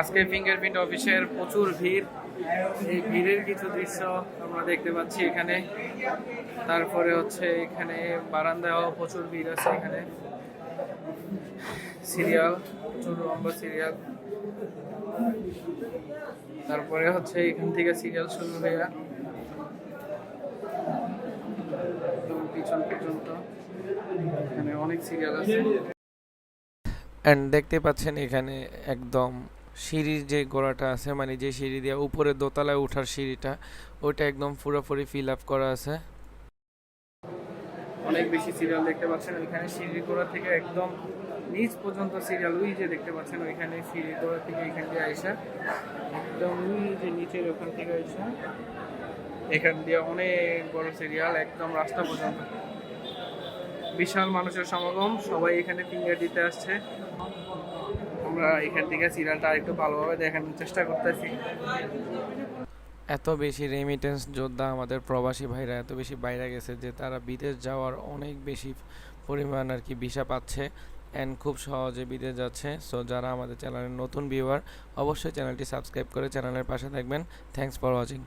আজকে ফিঙ্গারপ্রিন্ট অফিসের প্রচুর ভিড়। এই ভিড়ের কিছু দৃশ্য আমরা দেখতে পাচ্ছি এখানে। তারপরে হচ্ছে এখানে বারান্দাও প্রচুর ভিড় আছে এখানে। সিরিয়াল, প্রচুর লম্বা সিরিয়াল। তারপরে হচ্ছে এখান থেকে সিরিয়াল শুরু হয়ে পিছন এখানে অনেক সিরিয়াল আছে। অ্যান্ড দেখতে পাচ্ছেন এখানে একদম সিঁড়ির যে গোড়াটা আছে মানে যে সিঁড়ি দিয়ে উপরে দোতলায় ওঠার সিঁড়িটা, ওইটা একদম পুরোপুরি ফিল আপ করা আছে। অনেক বেশি সিরিয়াল দেখতে পাচ্ছেন, ওইখানে সিঁড়ির গোড়া থেকে একদম নিচ পর্যন্ত সিরিয়াল ওই যে দেখতে পাচ্ছেন, ওইখানে সিঁড়ির গোড়া থেকে এখান দিয়ে আইসা, একদম যে নিচের ওখান থেকে আইসা, এখান দিয়ে অনেক বড় সিরিয়াল একদম রাস্তা পর্যন্ত। বিশাল মানুষের সমাগম, সবাই এখানে ফিঙ্গার দিতে আসছে। আমরা এখান থেকে সিরিয়ালটা আরেকটু ভালোভাবে দেখানোর চেষ্টা করতেছি। এত বেশি রেমিটেন্স যোদ্ধা আমাদের প্রবাসী ভাইরা এত বেশি বাইরে গেছে যে তারা বিদেশ যাওয়ার অনেক বেশি পরিমাণ আর কি ভিসা পাচ্ছে অ্যান্ড খুব সহজে বিদেশ যাচ্ছে। সো যারা আমাদের চ্যানেলের নতুন ভিউয়ার অবশ্যই চ্যানেলটি সাবস্ক্রাইব করে চ্যানেলের পাশে থাকবেন। Thanks for watching